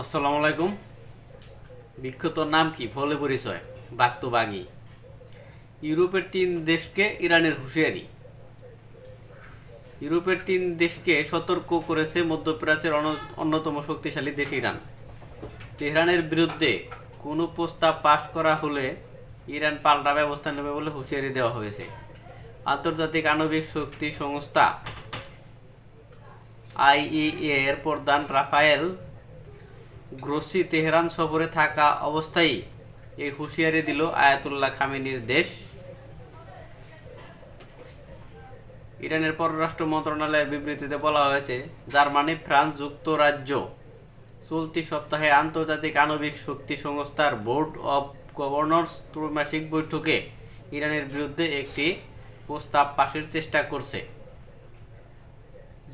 আসসালামু আলাইকুম। বিখ্যাত নাম কি? ফলে পরিচয়। বাক্ত বাগি ইউরোপের তিন দেশকে ইরানের হুঁশিয়ারি। ইউরোপের তিন দেশকে সতর্ক করেছে মধ্যপ্রাচ্যের অন্যতম শক্তিশালী দেশ ইরান। তেহরানের বিরুদ্ধে কোনো প্রস্তাব পাশ করা হলে ইরান পাল্টা ব্যবস্থা নেবে বলে হুঁশিয়ারি দেওয়া হয়েছে। আন্তর্জাতিক আণবিক শক্তি সংস্থা আইইএ এর প্রধান রাফায়েল গ্রোসি তেহরান সফরে থাকা অবস্থায় এই হুঁশিয়ারি দিল আয়াতুল্লাহ খামেনির দেশ। ইরানের পররাষ্ট্র মন্ত্রণালয়ের বিবৃতিতে বলা হয়েছে, জার্মানি, ফ্রান্স যুক্তরাজ্য চলতি সপ্তাহে আন্তর্জাতিক আণবিক শক্তি সংস্থার বোর্ড অব গভর্নর্স ত্রৈমাসিক বৈঠকে ইরানের বিরুদ্ধে একটি প্রস্তাব পাশের চেষ্টা করছে।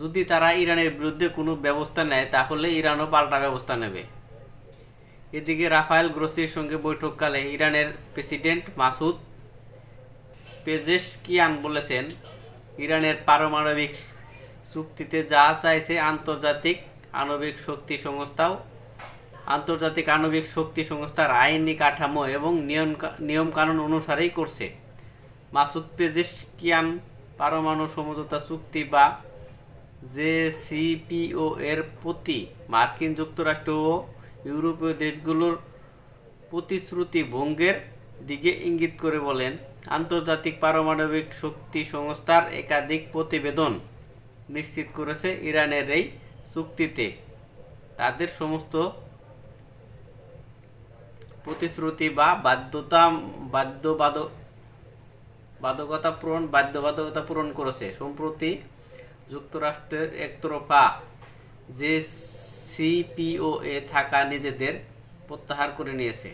যদি তারা ইরানের বিরুদ্ধে কোনো ব্যবস্থা নেয়, তাহলে ইরানও পাল্টা ব্যবস্থা নেবে। এদিকে রাফায়েল গ্রোসির সঙ্গে বৈঠককালে ইরানের প্রেসিডেন্ট মাসুদ পেজেশকিয়ান বলেছেন, ইরানের পারমাণবিক চুক্তিতে যা চাইছে আন্তর্জাতিক আণবিক শক্তি সংস্থাও, আন্তর্জাতিক আণবিক শক্তি সংস্থার আইনি কাঠামো এবং নিয়ম নিয়মকানুন অনুসারেই করছে। মাসুদ পেজেশকিয়ান পারমাণু সমঝোতা চুক্তি বা যে সিপিও এর প্রতি মার্কিন যুক্তরাষ্ট্র ও ইউরোপীয় দেশগুলোর প্রতিশ্রুতি ভঙ্গের দিকে ইঙ্গিত করে বলেন, আন্তর্জাতিক পারমাণবিক শক্তি সংস্থার একাধিক প্রতিবেদন নিশ্চিত করেছে ইরানের এই চুক্তিতে। তাদের সমস্ত প্রতিশ্রুতি বা বাধ্যতা বাধ্যবাদ বাধকতা পূরণ, বাধ্যবাধকতা পূরণ করেছে। সম্প্রতি যুক্তরাষ্ট্রের একতরফা যে সিপিওএ থাকা নিজেদের প্রত্যাহার করে নিয়েছে।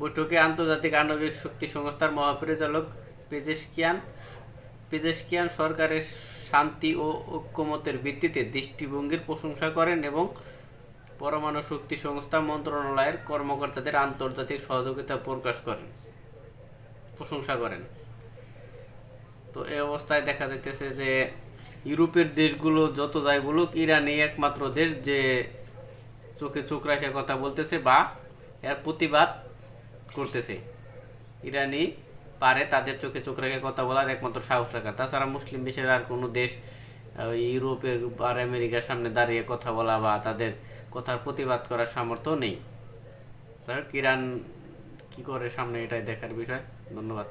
বৈঠকে আন্তর্জাতিক আণবিক শক্তি সংস্থার মহাপরিচালক পেজেশকিয়ান পেজেশকিয়ান সরকারের শান্তি ও ঐক্যমতের ভিত্তিতে দৃষ্টিভঙ্গির প্রশংসা করেন এবং পরমাণু শক্তি সংস্থা মন্ত্রণালয়ের কর্মকর্তাদের আন্তর্জাতিক সহযোগিতা প্রকাশ করেন, প্রশংসা করেন। তো এই অবস্থায় দেখা যাইতেছে যে ইউরোপের দেশগুলো যত যাই বলুক, ইরানই একমাত্র দেশ যে চোখে চোখ রাখে কথা বলতেছে বা এর প্রতিবাদ করতেছে। ইরানি পারে তাদের চোখে চোখ রেখে কথা বলার একমাত্র সাহস রাখা তাছাড়া মুসলিম বিশ্বের আর কোনো দেশ ইউরোপের আর আমেরিকার সামনে দাঁড়িয়ে কথা বলা বা তাদের কথার প্রতিবাদ করার সামর্থ্য নেই। ইরান কি করে সামনে এটাই দেখার বিষয়। ধন্যবাদ।